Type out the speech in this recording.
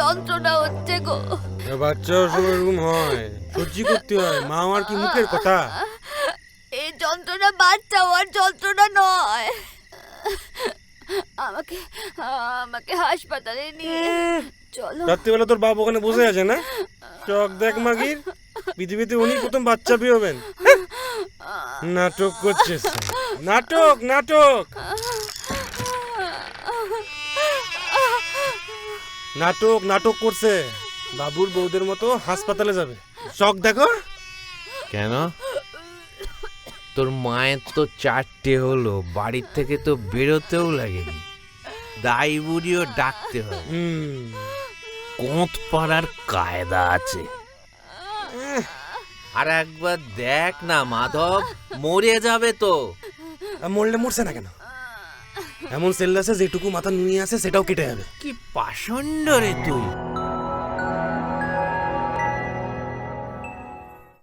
যন্ত্রণা হচ্ছে গো। বাচ্চাও সময় এরকম হয়। সহ্য করতে হয়। মা আমার কি মুখের কথা? এই যন্ত্রণা বাচ্চা হওয়ার যন্ত্রণা নয়। আমাকে আমাকে হাসপাতালে নিয়ে চলো। রাত্রিবেলা তোর বাবা ওখানে বসে আছে না? চক দেখ মাগির পৃথিবীতে উনি প্রথম বাচ্চা পেয়ে হবেন। নাটক করছে নাটক নাটক। নাটক নাটক করছে। বাবুর বৌদের মতো হাসপাতালে যাবে। চক দেখো। কেন? তোর মায়ের তো চারটে হলো বাড়ির থেকে তো বেরোতেও লাগেনি। দাই বুড়িও ডাকতে হয়। কোঁত পাড়ার কায়দা আছে। আর একবার দেখ না মাধব মরে যাবে তো। মরলে মরছে না কেন? এমন সেল যেটুকু মাথা নুয়ে আছে সেটাও কেটে যাবে। কি পাষণ্ড রে তুই।